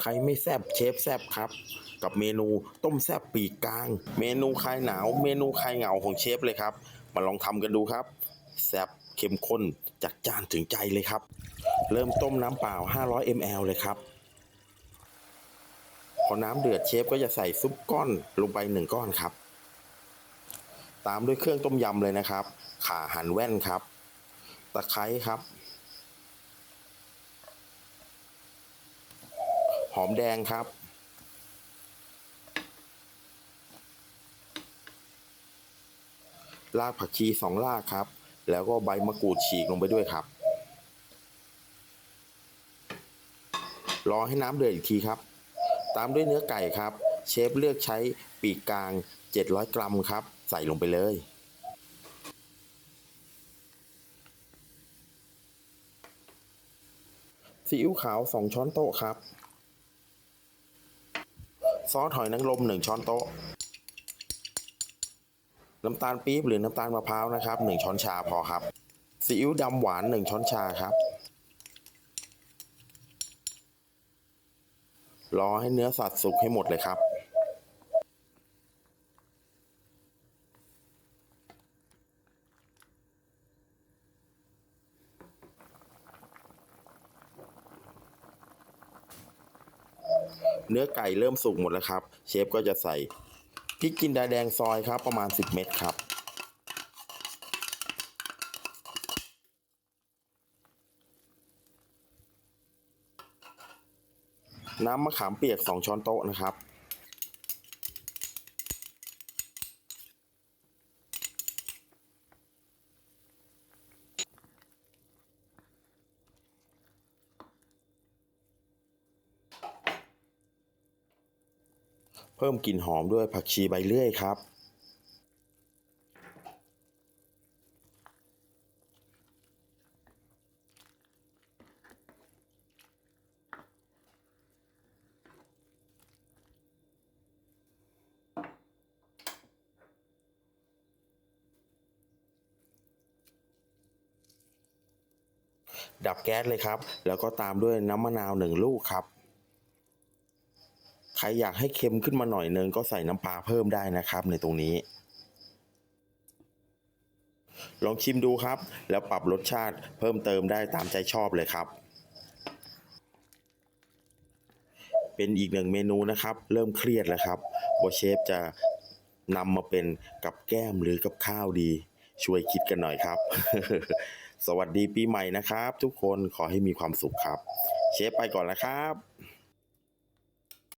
ใครไม่แซบเชฟแซบครับ กับเมนูต้มแซบปีกกลาง เมนูคลายหนาว เมนูคลายเหงาของเชฟเลยครับ มาลองทำกันดูครับ แซบเข้มข้นจัดจานถึงใจเลยครับ เริ่มต้มน้ำเปล่า 500 ml เลยครับ พอน้ำเดือดเชฟก็จะใส่ซุปก้อนลงไปหนึ่งก้อนครับ ตามด้วยเครื่องต้มยำเลยนะครับ ข่าหั่นแว่นครับ ตะไคร้ครับ อมแดงครับ รากผักชีสองรากครับ แล้วก็ใบมะกรูดฉีกลงไปด้วยครับ รอให้น้ำเดือดอีกทีครับ ตามด้วยเนื้อไก่ครับ เชฟเลือกใช้ปีกกลาง 700 กรัมครับ ใส่ลงไปเลยซีอิ๊วขาว 2 ช้อนโต๊ะครับ ซอสหอยนางรม1ช้อนโต๊ะ น้ำตาลปี๊บหรือน้ำตาลมะพร้าวนะครับ 1 ช้อนชาพอครับ ซีอิ๊วดำหวาน 1 ช้อนชาครับ รอให้เนื้อสัตว์สุกให้หมดเลยครับ เนื้อไก่เริ่มสุกหมดแล้วครับ เชฟก็จะใส่พริกจินดาแดงซอยครับ ประมาณ 10 เม็ดครับ น้ำมะขามเปียก 2 ช้อนโต๊ะนะครับ เพิ่มกลิ่นหอมด้วยผักชีใบเลื่อยครับ ดับแก๊สเลยครับ แล้วก็ตามด้วยน้ำมะนาวหนึ่งลูกครับ ใครอยากให้เค็มขึ้นมาหน่อยนึงก็ใส่น้ำปลาเพิ่มได้นะครับ ในตรงนี้ ลองชิมดูครับ แล้วปรับรสชาติเพิ่มเติมได้ตามใจชอบเลยครับ เป็นอีกหนึ่งเมนูนะครับ เริ่มเครียดแล้วครับว่าเชฟจะนำมาเป็นกับแก้มหรือกับข้าวดี ช่วยคิดกันหน่อยครับ สวัสดีปีใหม่นะครับ ทุกคนขอให้มีความสุขครับ เชฟไปก่อนแล้วครับ